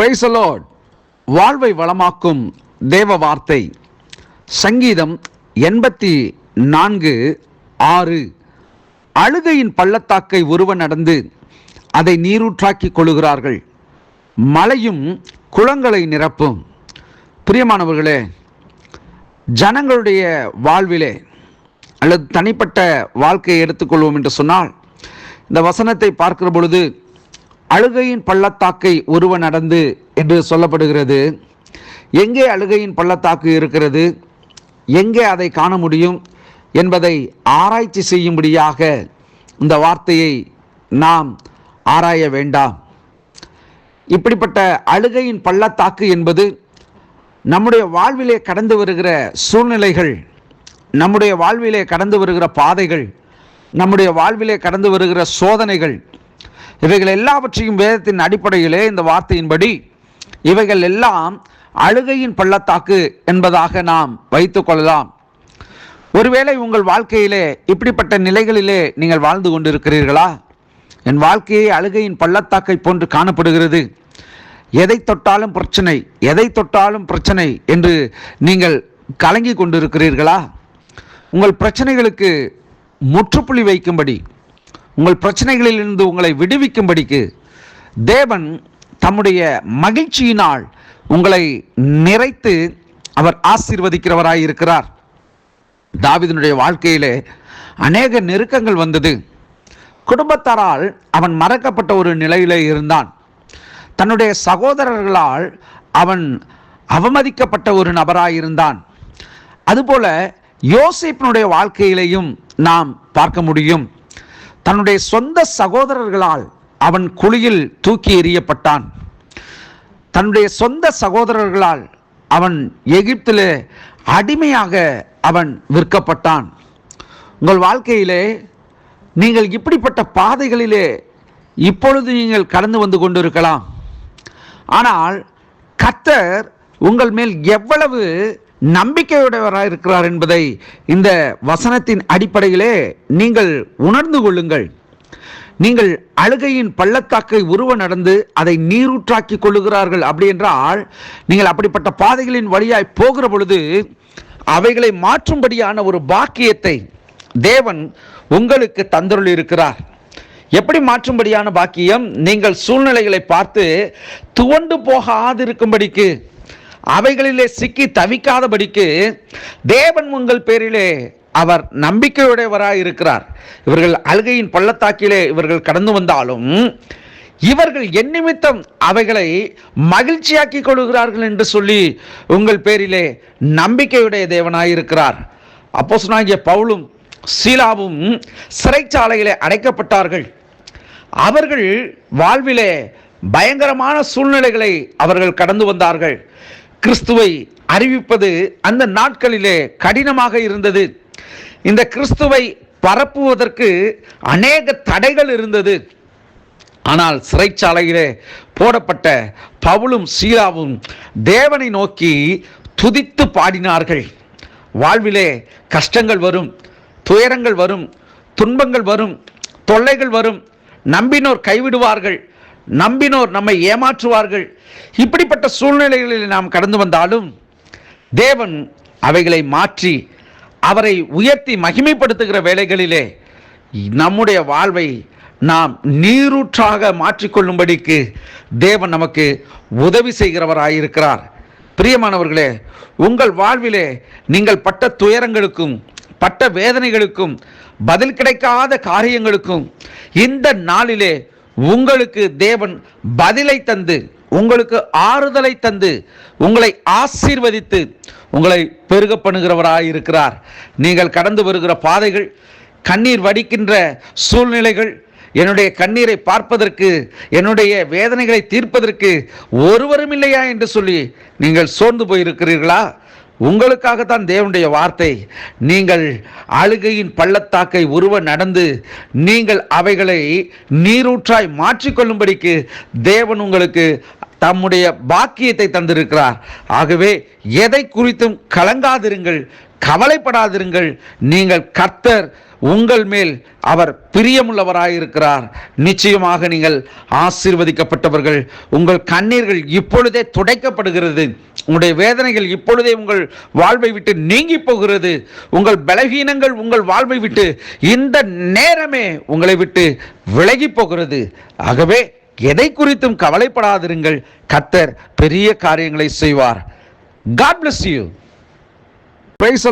Praise வாழ்வை வளமாக்கும் தேவ வார்த்தை. சங்கீதம் எண்பத்தி நான்கு ஆறு. அழுகையின் பள்ளத்தாக்கை ஒருவன் நடந்து அதை நீரூற்றாக்கிக் கொள்ளுகிறார்கள். மழையும் குளங்களை நிரப்பும். பிரியமானவர்களே ஜனங்களுடைய வாழ்விலே அல்லது தனிப்பட்ட வாழ்க்கையை எடுத்துக்கொள்வோம் என்று சொன்னால் இந்த வசனத்தை பார்க்கிற பொழுது அழுகையின் பள்ளத்தாக்கை ஒருவன் நடந்து என்று சொல்லப்படுகிறது. எங்கே அழுகையின் பள்ளத்தாக்கு இருக்கிறது? எங்கே அதை காண முடியும்? என்பதை ஆராய்ச்சி செய்யும்படியாக இந்த வார்த்தையை நாம் ஆராய வேண்டாம். இப்படிப்பட்ட அழுகையின் பள்ளத்தாக்கு என்பது நம்முடைய வாழ்விலே கடந்து வருகிற சூழ்நிலைகள் நம்முடைய வாழ்விலே கடந்து வருகிற பாதைகள் நம்முடைய வாழ்விலே கடந்து வருகிற சோதனைகள் இவைகள் எல்லாவற்றையும் வேதத்தின் அடிப்படையிலே இந்த வார்த்தையின்படி இவைகள் எல்லாம் அழுகையின் பள்ளத்தாக்கு என்பதாக நாம் வைத்துக் கொள்ளலாம். ஒருவேளை உங்கள் வாழ்க்கையிலே இப்படிப்பட்ட நிலைகளிலே நீங்கள் வாழ்ந்து கொண்டிருக்கிறீர்களா? என் வாழ்க்கையை அழுகையின் பள்ளத்தாக்கை போன்று காணப்படுகிறது. எதை தொட்டாலும் பிரச்சனை எதை தொட்டாலும் பிரச்சனை என்று நீங்கள் கலங்கி கொண்டிருக்கிறீர்களா? உங்கள் பிரச்சனைகளுக்கு முற்றுப்புள்ளி வைக்கும்படி உங்கள் பிரச்சனைகளிலிருந்து உங்களை விடுவிக்கும்படிக்கு தேவன் தம்முடைய மகிழ்ச்சியினால் உங்களை நிறைத்து அவர் ஆசீர்வதிக்கிறவராய் இருக்கிறார். தாவிதனுடைய வாழ்க்கையிலே அநேக நெருக்கங்கள் வந்தது. குடும்பத்தாரால் அவன் மறக்கப்பட்ட ஒரு நிலையிலே இருந்தான். தன்னுடைய சகோதரர்களால் அவன் அவமதிக்கப்பட்ட ஒரு நபராயிருந்தான் அதுபோல யோசிப்பினுடைய வாழ்க்கையிலையும் நாம் பார்க்க முடியும். தன்னுடைய சொந்த சகோதரர்களால் அவன் குழியில் தூக்கி எறியப்பட்டான். தன்னுடைய சொந்த சகோதரர்களால் அவன் எகிப்திலே அடிமையாக அவன் விற்கப்பட்டான். உங்கள் வாழ்க்கையிலே நீங்கள் இப்படிப்பட்ட பாதைகளிலே இப்பொழுது நீங்கள் கடந்து வந்து கொண்டிருக்கலாம். ஆனால் கத்தர் உங்கள் மேல் எவ்வளவு நம்பிக்கையுடையவராக இருக்கிறார் என்பதை இந்த வசனத்தின் அடிப்படையிலே நீங்கள் உணர்ந்து கொள்ளுங்கள். நீங்கள் அழுகையின் பள்ளத்தாக்கை உருவ நடந்து அதை நீரூற்றாக்கி கொள்ளுகிறார்கள் அப்படி என்றால் நீங்கள் அப்படிப்பட்ட பாதைகளின் வழியாய் போகிற பொழுது அவைகளை மாற்றும்படியான ஒரு பாக்கியத்தை தேவன் உங்களுக்கு தந்தருள் இருக்கிறார் எப்படி மாற்றும்படியான பாக்கியம்? நீங்கள் சூழ்நிலைகளை பார்த்து துவண்டு போகாதிருக்கும்படிக்கு. அவைகளிலே சிக்கி தவிக்காதபடிக்கு தேவன் உங்கள் பேரிலே அவர் நம்பிக்கையுடையவராக இருக்கிறார். இவர்கள் அழுகையின் பள்ளத்தாக்கிலே இவர்கள் கடந்து வந்தாலும் இவர்கள் என் நிமித்தம் அவைகளை மகிழ்ச்சியாக்கி கொள்கிறார்கள் என்று சொல்லி உங்கள் பேரிலே நம்பிக்கையுடைய தேவனாயிருக்கிறார் அப்போ சொன்னாங்கிய பவுலும் சீலாவும் சிறைச்சாலையிலே அடைக்கப்பட்டார்கள். அவர்கள் வாழ்விலே பயங்கரமான சூழ்நிலைகளை அவர்கள் கடந்து வந்தார்கள். கிறிஸ்துவை அறிவிப்பது அந்த நாட்களிலே கடினமாக இருந்தது. இந்த கிறிஸ்துவை பரப்புவதற்கு அநேக தடைகள் இருந்தது. ஆனால் சிறைச்சாலையிலே போடப்பட்ட பவுலும் சீலாவும் தேவனை நோக்கி துதித்து பாடினார்கள். வாழ்விலே கஷ்டங்கள் வரும் துயரங்கள் வரும் துன்பங்கள் வரும் தொல்லைகள் வரும். நம்பினோர் கைவிடுவார்கள். நம்பினோர் நம்மை ஏமாற்றுவார்கள். இப்படிப்பட்ட சூழ்நிலைகளில் நாம் கடந்து வந்தாலும் தேவன் அவைகளை மாற்றி அவரை உயர்த்தி மகிமைப்படுத்துகிற வேலைகளிலே நம்முடைய வாழ்வை நாம் நீரூற்றாக மாற்றிக்கொள்ளும்படிக்கு தேவன் நமக்கு உதவி செய்கிறவராயிருக்கிறார். பிரியமானவர்களே உங்கள் வாழ்விலே நீங்கள் பட்ட துயரங்களுக்கும் பட்ட வேதனைகளுக்கும் பதில் கிடைக்காத காரியங்களுக்கும் இந்த நாளிலே உங்களுக்கு தேவன் பதிலை தந்து உங்களுக்கு ஆறுதலை தந்து உங்களை ஆசீர்வதித்து உங்களை பெருக பண்ணுகிறவராயிருக்கிறார். நீங்கள் கடந்து வருகிற பாதைகள் கண்ணீர் வடிக்கின்ற சூழ்நிலைகள் என்னுடைய கண்ணீரை பார்ப்பதற்கு என்னுடைய வேதனைகளை தீர்ப்பதற்கு ஒருவரும் இல்லையா என்று சொல்லி நீங்கள் சோர்ந்து போயிருக்கிறீர்களா? உங்களுக்காகத்தான் தேவனுடைய வார்த்தை. நீங்கள் அழுகையின் பள்ளத்தாக்கை உருவ நடந்து நீங்கள் அவைகளை நீரூற்றாய் மாற்றிக்கொள்ளும்படிக்கு தேவன் உங்களுக்கு தம்முடைய பாக்கியத்தை தந்திருக்கிறார். ஆகவே எதை குறித்தும் கலங்காதிருங்கள் கவலைப்படாதிருங்கள். நீங்கள் கர்த்தர் உங்கள் மேல் அவர் பிரியமுள்ளவராயிருக்கிறார். நிச்சயமாக நீங்கள் ஆசீர்வதிக்கப்பட்டவர்கள். உங்கள் கண்ணீர்கள் இப்பொழுதே துடைக்கப்படுகிறது. உங்களுடைய வேதனைகள் இப்பொழுதே உங்கள் வாழ்வை விட்டு நீங்கி போகிறது. உங்கள் பலவீனங்கள் உங்கள் வாழ்வை விட்டு இந்த நேரமே உங்களை விட்டு விலகி போகிறது. ஆகவே எதை குறித்தும் கவலைப்படாதிருங்கள். கத்தர் பெரிய காரியங்களை செய்வார். God bless you praise